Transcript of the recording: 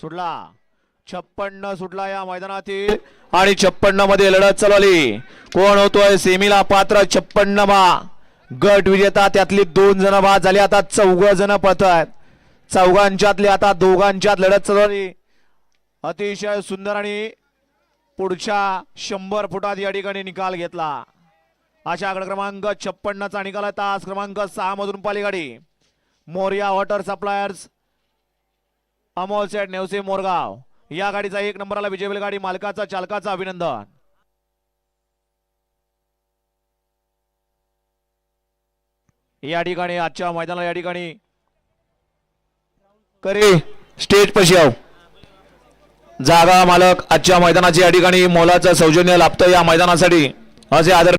सुटला. छप्पन्न सुटला या मैदानातील. आणि छप्पन्नमध्ये लढत चालवली कोण होतोय? सेमीला पात्र छप्पन्न बा गट विजेता त्यातली दोन जण बाद झाली. आता चौघ जण पत आहेत. चौघांच्यातली आता दोघांच्यात लढत चालवली अतिशय सुंदर आणि पुढच्या शंभर फुटात या ठिकाणी निकाल घेतला. अशा गड क्रमांक छप्पन्नचा निकाल आहे. तास क्रमांक सहा मधून पाली गाडी. Morya water suppliers Amol Seth Nevase Morgaon. या गाडीचा एक नंबरला विजय गाडी मालकाचा चालकाचा अभिनंदन. या ठिकाणी आजच्या मैदानाला या ठिकाणी करे स्टेज पशी आहो. जागा मालक आजच्या मैदानाची या ठिकाणी मोलाचं सौजन्य लाभतं या मैदानासाठी. असे आदर